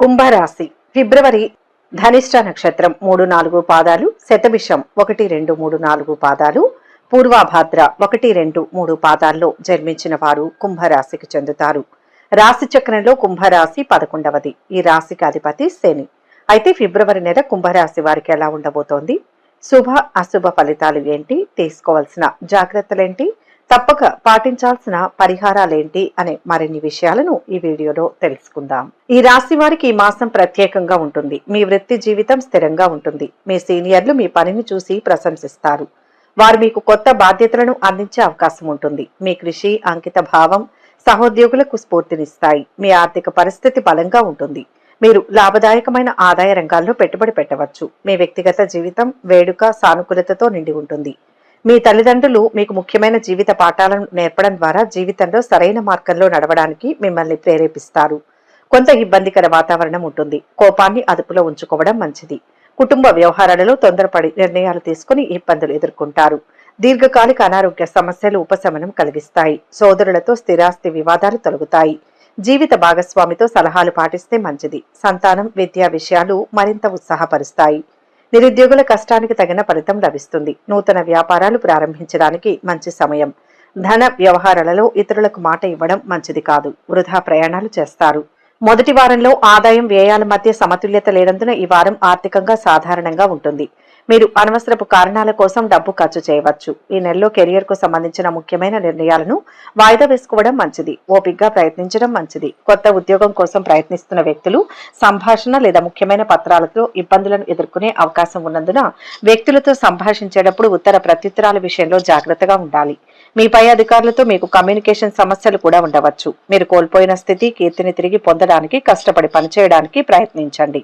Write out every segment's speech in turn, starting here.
కుంభరాశి ఫిబ్రవరి ధనిష్ట నక్షత్రం మూడు నాలుగు పాదాలు శతభిషం ఒకటి రెండు మూడు నాలుగు పాదాలు పూర్వాభాద్ర ఒకటి రెండు మూడు పాదాల్లో జన్మించిన వారు కుంభరాశికి చెందుతారు. రాశి చక్రంలో కుంభరాశి పదకొండవది ఈ రాశికి అధిపతి శని. అయితే ఫిబ్రవరి నెల కుంభరాశి వారికి ఎలా ఉండబోతోంది? శుభ అశుభ ఫలితాలు ఏంటి? తీసుకోవాల్సిన జాగ్రత్తలేంటి తప్పక పాటించాల్సిన పరిహారాలేంటి అనే మరిన్ని విషయాలను ఈ వీడియోలో తెలుసుకుందాం. ఈ రాశి వారికి ఈ మాసం ప్రత్యేకంగా ఉంటుంది. మీ వృత్తి జీవితం స్థిరంగా ఉంటుంది. మీ సీనియర్లు మీ పనిని చూసి ప్రశంసిస్తారు. వారు మీకు కొత్త బాధ్యతలను అందించే అవకాశం ఉంటుంది. మీ కృషి అంకిత భావం సహోద్యోగులకు స్ఫూర్తినిస్తాయి. మీ ఆర్థిక పరిస్థితి బలంగా ఉంటుంది. మీరు లాభదాయకమైన ఆదాయ రంగాల్లో పెట్టుబడి పెట్టవచ్చు. మీ వ్యక్తిగత జీవితం వేడుక సానుకూలతతో నిండి ఉంటుంది. మీ తల్లిదండ్రులు మీకు ముఖ్యమైన జీవిత పాఠాలను నేర్పడం ద్వారా జీవితంలో సరైన మార్గంలో నడవడానికి మిమ్మల్ని ప్రేరేపిస్తారు. కొంత ఇబ్బందికర వాతావరణం ఉంటుంది. కోపాన్ని అదుపులో ఉంచుకోవడం మంచిది. కుటుంబ వ్యవహారాలలో తొందరపడి నిర్ణయాలు తీసుకుని ఇబ్బందులు ఎదుర్కొంటారు. దీర్ఘకాలిక అనారోగ్య సమస్యలు ఉపశమనం కలిగిస్తాయి. సోదరులతో స్థిరాస్తి వివాదాలు తొలగుతాయి. జీవిత భాగస్వామితో సలహాలు పాటిస్తే మంచిది. సంతానం విద్యా విషయాలు మరింత ఉత్సాహపరుస్తాయి. నిరుద్యోగుల కష్టానికి తగిన ఫలితం లభిస్తుంది. నూతన వ్యాపారాలు ప్రారంభించడానికి మంచి సమయం. ధన వ్యవహారాలలో ఇతరులకు మాట ఇవ్వడం మంచిది కాదు. వృధా ప్రయాణాలు చేస్తారు. మొదటి వారంలో ఆదాయం వ్యయాల మధ్య సమతుల్యత లేనందున ఈ వారం ఆర్థికంగా సాధారణంగా ఉంటుంది. మీరు అనవసరపు కారణాల కోసం డబ్బు ఖర్చు చేయవచ్చు. ఈ నెలలో కెరియర్కు సంబంధించిన ముఖ్యమైన నిర్ణయాలను వాయిదా వేసుకోవడం మంచిది. ఓపిగ్గా ప్రయత్నించడం మంచిది. కొత్త ఉద్యోగం కోసం ప్రయత్నిస్తున్న వ్యక్తులు సంభాషణ లేదా ముఖ్యమైన పత్రాలతో ఇబ్బందులను ఎదుర్కొనే అవకాశం ఉన్నందున వ్యక్తులతో సంభాషించేటప్పుడు ఉత్తర ప్రత్యుత్తరాల విషయంలో జాగ్రత్తగా ఉండాలి. మీ పై అధికారులతో మీకు కమ్యూనికేషన్ సమస్యలు కూడా ఉండవచ్చు. మీరు కోల్పోయిన స్థితి కీర్తిని తిరిగి పొందడానికి కష్టపడి పనిచేయడానికి ప్రయత్నించండి.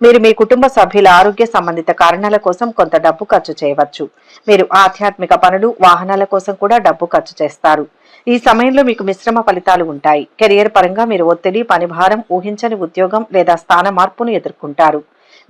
మీరు మీ కుటుంబ సభ్యుల ఆరోగ్య సంబంధిత కారణాల కోసం కొంత డబ్బు ఖర్చు చేయవచ్చు. మీరు ఆధ్యాత్మిక పనులు వాహనాల కోసం కూడా డబ్బు ఖర్చు చేస్తారు. ఈ సమయంలో మీకు మిశ్రమ ఫలితాలు ఉంటాయి. కెరియర్ పరంగా మీరు ఒత్తిడి పనిభారం ఊహించని ఉద్యోగం లేదా స్థాన మార్పును ఎదుర్కొంటారు.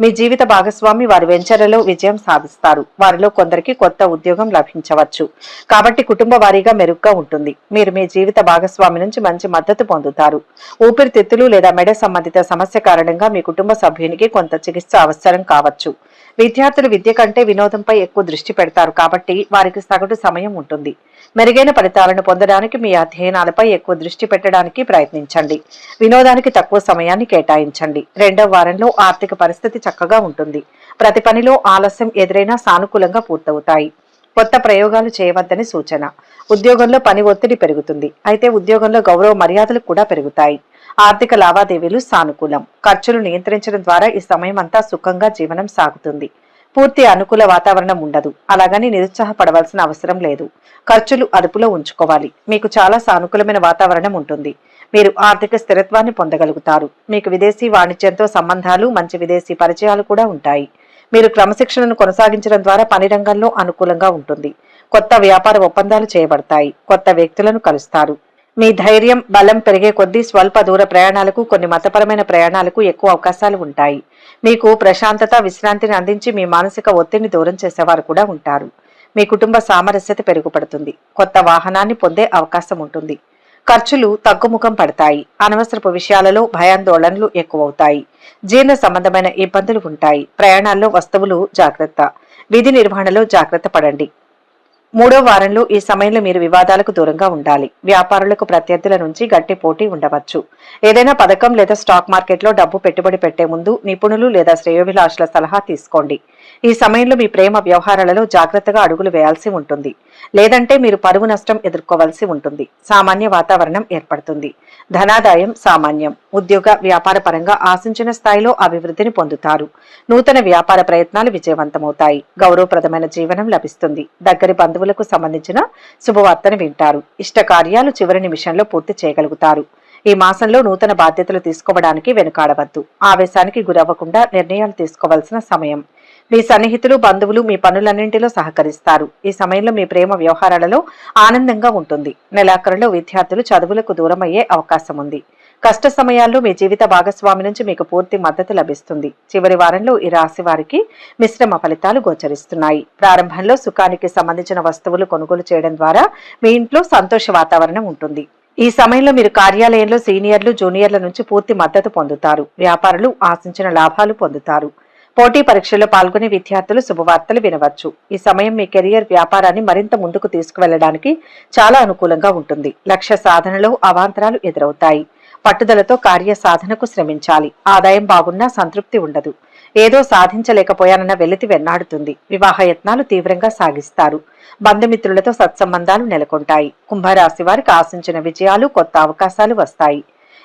మీ జీవిత భాగస్వామి వారి వెంచర్లలో విజయం సాధిస్తారు. వారిలో కొందరికి కొత్త ఉద్యోగం లభించవచ్చు. కాబట్టి కుటుంబ వారీగా మెరుగ్గా ఉంటుంది. మీరు మీ జీవిత భాగస్వామి నుంచి మంచి మద్దతు పొందుతారు. ఊపిరితిత్తులు లేదా మెడ సంబంధిత సమస్య కారణంగా మీ కుటుంబ సభ్యునికి కొంత చికిత్స అవసరం కావచ్చు. విద్యార్థులు విద్య కంటే వినోదంపై ఎక్కువ దృష్టి పెడతారు కాబట్టి వారికి సగటు సమయం ఉంటుంది. మెరుగైన ఫలితాలను పొందడానికి మీ అధ్యయనాలపై ఎక్కువ దృష్టి పెట్టడానికి ప్రయత్నించండి. వినోదానికి తక్కువ సమయాన్ని కేటాయించండి. రెండవ వారంలో ఆర్థిక పరిస్థితి చక్కగా ఉంటుంది. ప్రతి పనిలో ఆలస్యం ఎదురైనా సానుకూలంగా పూర్తవుతాయి. కొత్త ప్రయోగాలు చేయవద్దని సూచన. ఉద్యోగంలో పని ఒత్తిడి పెరుగుతుంది. అయితే ఉద్యోగంలో గౌరవ మర్యాదలు కూడా పెరుగుతాయి. ఆర్థిక లావాదేవీలు సానుకూలం. ఖర్చులు నియంత్రించడం ద్వారా ఈ సమయం అంతా సుఖంగా జీవనం సాగుతుంది. పూర్తి అనుకూల వాతావరణం ఉండదు. అలాగని నిరుత్సాహపడవలసిన అవసరం లేదు. ఖర్చులు అదుపులో ఉంచుకోవాలి. మీకు చాలా సానుకూలమైన వాతావరణం ఉంటుంది. మీరు ఆర్థిక స్థిరత్వాన్ని పొందగలుగుతారు. మీకు విదేశీ వాణిజ్యంతో సంబంధాలు మంచి విదేశీ పరిచయాలు కూడా ఉంటాయి. మీరు క్రమశిక్షణను కొనసాగించడం ద్వారా పని రంగంలో అనుకూలంగా ఉంటుంది. కొత్త వ్యాపార ఒప్పందాలు చేయబడతాయి. కొత్త వ్యక్తులను కలుస్తారు. మీ ధైర్యం బలం పెరిగే కొద్దీ స్వల్ప దూర ప్రయాణాలకు కొన్ని మతపరమైన ప్రయాణాలకు ఎక్కువ అవకాశాలు ఉంటాయి. మీకు ప్రశాంతత విశ్రాంతిని అందించి మీ మానసిక ఒత్తిడిని దూరం చేసేవారు కూడా ఉంటారు. మీ కుటుంబ సామరస్యత పెరుగుపడుతుంది. కొత్త వాహనాన్ని పొందే అవకాశం ఉంటుంది. ఖర్చులు తగ్గుముఖం పడతాయి. అనవసరపు విషయాలలో భయాందోళనలు ఎక్కువవుతాయి. జీర్ణ సంబంధమైన ఇబ్బందులు ఉంటాయి. ప్రయాణాల్లో వస్తువులు జాగ్రత్త. విధి నిర్వహణలో జాగ్రత్త పడండి. మూడో వారంలో ఈ సమయంలో మీరు వివాదాలకు దూరంగా ఉండాలి. వ్యాపారులకు ప్రత్యర్థుల నుంచి గట్టి పోటీ ఉండవచ్చు. ఏదైనా పథకం లేదా స్టాక్ మార్కెట్లో డబ్బు పెట్టుబడి పెట్టే ముందు నిపుణులు లేదా శ్రేయోభిలాషుల సలహా తీసుకోండి. ఈ సమయంలో మీ ప్రేమ వ్యవహారాలలో జాగ్రత్తగా అడుగులు వేయాల్సి ఉంటుంది. లేదంటే మీరు పరువు నష్టం ఎదుర్కోవాల్సి ఉంటుంది. సామాన్య వాతావరణం ఏర్పడుతుంది. ధనాదాయం సామాన్యం. ఉద్యోగ వ్యాపార పరంగా ఆశించిన స్థాయిలో అభివృద్ధిని పొందుతారు. నూతన వ్యాపార ప్రయత్నాలు విజయవంతమవుతాయి. గౌరవప్రదమైన జీవనం లభిస్తుంది. దగ్గరి బంధువులకు సంబంధించిన శుభవార్తను వింటారు. ఇష్ట కార్యాలు చివరి నిమిషంలో పూర్తి చేయగలుగుతారు. ఈ మాసంలో నూతన బాధ్యతలు తీసుకోవడానికి వెనుకాడవద్దు. ఆవేశానికి గురవ్వకుండా నిర్ణయాలు తీసుకోవాల్సిన సమయం. మీ సన్నిహితులు బంధువులు మీ పనులన్నింటిలో సహకరిస్తారు. ఈ సమయంలో మీ ప్రేమ వ్యవహారాలలో ఆనందంగా ఉంటుంది. నెలాఖరులో విద్యార్థులు చదువులకు దూరమయ్యే అవకాశం ఉంది కష్ట సమయాల్లో మీ జీవిత భాగస్వామి నుంచి మీకు పూర్తి మద్దతు లభిస్తుంది. చివరి వారంలో ఈ రాశి వారికి మిశ్రమ ఫలితాలు గోచరిస్తున్నాయి. ప్రారంభంలో సుఖానికి సంబంధించిన వస్తువులు కొనుగోలు చేయడం ద్వారా మీ ఇంట్లో సంతోష వాతావరణం ఉంటుంది. ఈ సమయంలో మీరు కార్యాలయంలో సీనియర్లు జూనియర్ల నుంచి పూర్తి మద్దతు పొందుతారు. వ్యాపారులు ఆశించిన లాభాలు పొందుతారు. పోటీ పరీక్షల్లో పాల్గొనే విద్యార్థులు శుభవార్తలు వినవచ్చు. ఈ సమయం మీ కెరియర్ వ్యాపారాన్ని మరింత ముందుకు తీసుకువెళ్ళడానికి చాలా అనుకూలంగా ఉంటుంది. లక్ష్య సాధనలో అవాంతరాలు ఎదురవుతాయి. పట్టుదలతో కార్య సాధనకు శ్రమించాలి. ఆదాయం బాగున్నా సంతృప్తి ఉండదు. ఏదో సాధించలేకపోయానన్న వెలితి వెన్నాడుతుంది. వివాహ యత్నాలు తీవ్రంగా సాగిస్తారు. బంధుమిత్రులతో సత్సంబంధాలు నెలకొంటాయి. కుంభరాశి వారికి ఆశించిన విజయాలు కొత్త అవకాశాలు వస్తాయి.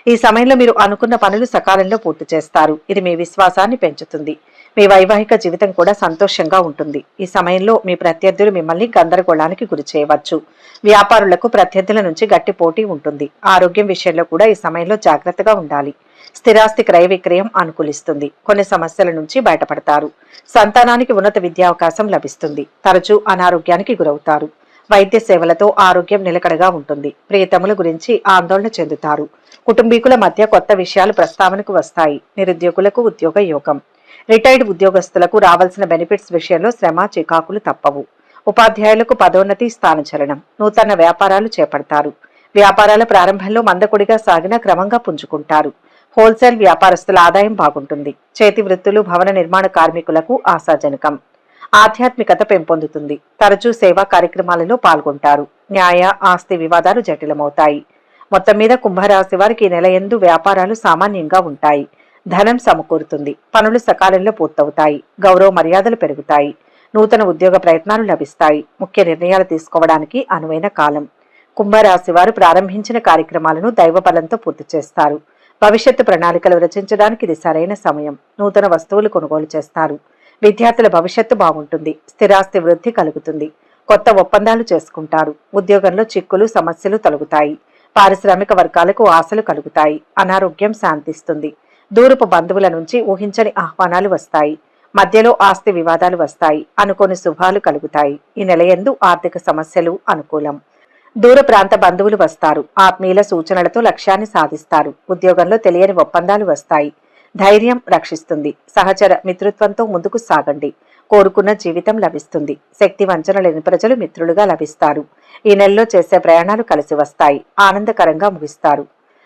ఈ సమయంలో మీరు అనుకున్న పనులు సకాలంలో పూర్తి చేస్తారు. ఇది మీ విశ్వాసాన్ని పెంచుతుంది. మీ వైవాహిక జీవితం కూడా సంతోషంగా ఉంటుంది. ఈ సమయంలో మీ ప్రత్యర్థులు మిమ్మల్ని గందరగోళానికి గురి చేయవచ్చు. వ్యాపారులకు ప్రత్యర్థుల నుంచి గట్టి పోటీ ఉంటుంది. ఆరోగ్యం విషయంలో కూడా ఈ సమయంలో జాగ్రత్తగా ఉండాలి. స్థిరాస్తి క్రయ విక్రయం అనుకూలిస్తుంది. కొన్ని సమస్యల నుంచి బయటపడతారు. సంతానానికి ఉన్నత విద్యావకాశం లభిస్తుంది. తరచూ అనారోగ్యానికి గురవుతారు. వైద్య సేవలతో ఆరోగ్యం నిలకడగా ఉంటుంది. ప్రియతముల గురించి ఆందోళన చెందుతారు. కుటుంబీకుల మధ్య కొత్త విషయాలు ప్రస్తావనకు వస్తాయి. నిరుద్యోగులకు ఉద్యోగ యోగం. రిటైర్డ్ ఉద్యోగస్తులకు రావాల్సిన బెనిఫిట్స్ విషయంలో శ్రమ చికాకులు తప్పవు. ఉపాధ్యాయులకు పదోన్నతి స్థానచలనం. నూతన వ్యాపారాలు చేపడతారు. వ్యాపారాల ప్రారంభంలో మందకొడిగా సాగిన క్రమంగా పుంజుకుంటారు. హోల్సేల్ వ్యాపారస్తుల ఆదాయం బాగుంటుంది. చేతి వృత్తులు భవన నిర్మాణ కార్మికులకు ఆశాజనకం. ఆధ్యాత్మికత పెంపొందుతుంది. తరచూ సేవా కార్యక్రమాలలో పాల్గొంటారు. న్యాయ ఆస్తి వివాదాలు జటిలమవుతాయి. మొత్తం మీద కుంభరాశి వారికి ఈ నెల ఎందు వ్యాపారాలు సామాన్యంగా ఉంటాయి. ధనం సమకూరుతుంది. పనులు సకాలంలో పూర్తవుతాయి. గౌరవ మర్యాదలు పెరుగుతాయి. నూతన ఉద్యోగ ప్రయత్నాలు లభిస్తాయి. ముఖ్య నిర్ణయాలు తీసుకోవడానికి అనువైన కాలం. కుంభరాశి వారు ప్రారంభించిన కార్యక్రమాలను దైవ బలంతో పూర్తి చేస్తారు. భవిష్యత్తు ప్రణాళికలు రచించడానికి ఇది సరైన సమయం. నూతన వస్తువులు కొనుగోలు చేస్తారు. విద్యార్థుల భవిష్యత్తు బాగుంటుంది. స్థిరాస్తి వృద్ధి కలుగుతుంది. కొత్త ఒప్పందాలు చేసుకుంటారు. ఉద్యోగంలో చిక్కులు సమస్యలు తొలగుతాయి. పారిశ్రామిక వర్గాలకు ఆశలు కలుగుతాయి. అనారోగ్యం శాంతిస్తుంది. దూరపు బంధువుల నుంచి ఊహించని ఆహ్వానాలు వస్తాయి. మధ్యలో ఆస్తి వివాదాలు వస్తాయి. అనుకోని శుభాలు కలుగుతాయి. ఈ నెల ఎందు ఆర్థిక సమస్యలు అనుకూలం. దూర ప్రాంత బంధువులు వస్తారు. ఆత్మీయుల సూచనలతో లక్ష్యాన్ని సాధిస్తారు. ఉద్యోగంలో తెలియని ఒప్పందాలు వస్తాయి. ధైర్యం రక్షిస్తుంది. సహచర మిత్రుత్వంతో ముందుకు సాగండి. కోరుకున్న జీవితం లభిస్తుంది. శక్తి వంచన లేని ప్రజలు మిత్రులుగా లభిస్తారు. ఈ నెలలో చేసే ప్రయాణాలు కలిసి వస్తాయి. ఆనందకరంగా ముగిస్తారు.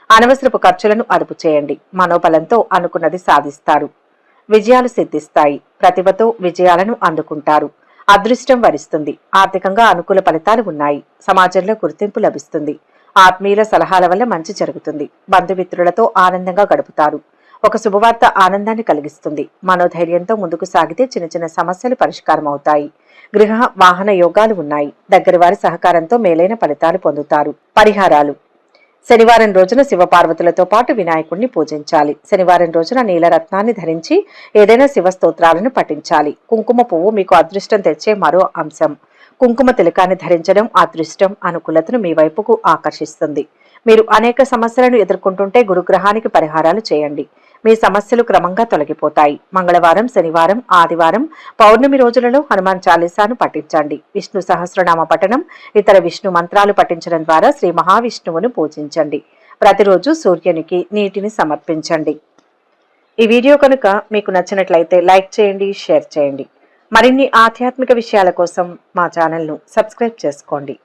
అనవసరపు ఖర్చులను అదుపు చేయండి. మనోబలంతో అనుకున్నది సాధిస్తారు. విజయాలు సిద్ధిస్తాయి. ప్రతిభతో విజయాలను అందుకుంటారు. అదృష్టం వరిస్తుంది. ఆర్థికంగా అనుకూల ఫలితాలు ఉన్నాయి. సమాజంలో గుర్తింపు లభిస్తుంది. ఆత్మీయుల సలహాల వల్ల మంచి జరుగుతుంది. బంధుమిత్రులతో ఆనందంగా గడుపుతారు. ఒక శుభవార్త ఆనందాన్ని కలిగిస్తుంది. మనోధైర్యంతో ముందుకు సాగితే చిన్న చిన్న సమస్యలు పరిష్కారం అవుతాయి గృహ వాహన యోగాలు ఉన్నాయి. దగ్గరవారి సహకారంతో మేలైన ఫలితాలు పొందుతారు. పరిహారాలు. శనివారం రోజున శివపార్వతులతో పాటు వినాయకుడిని పూజించాలి. శనివారం రోజున నీలరత్నాన్ని ధరించి ఏదైనా శివస్తోత్రాలను పఠించాలి. కుంకుమ పువ్వు మీకు అదృష్టం తెచ్చే మరో అంశం. కుంకుమ తిలకాన్ని ధరించడం అదృష్టం అనుకూలతను మీ వైపుకు ఆకర్షిస్తుంది. మీరు అనేక సమస్యలను ఎదుర్కొంటుంటే గురుగ్రహానికి పరిహారాలు చేయండి. మీ సమస్యలు క్రమంగా తొలగిపోతాయి. మంగళవారం శనివారం ఆదివారం పౌర్ణమి రోజులలో హనుమాన్ చాలీసాను పఠించండి. విష్ణు సహస్రనామ పఠనం ఇతర విష్ణు మంత్రాలు పఠించడం ద్వారా శ్రీ మహావిష్ణువును పూజించండి. ప్రతిరోజు సూర్యునికి నీటిని సమర్పించండి. ఈ వీడియో కనుక మీకు నచ్చినట్లయితే లైక్ చేయండి షేర్ చేయండి. మరిన్ని ఆధ్యాత్మిక విషయాల కోసం మా ఛానల్ను సబ్స్క్రైబ్ చేసుకోండి.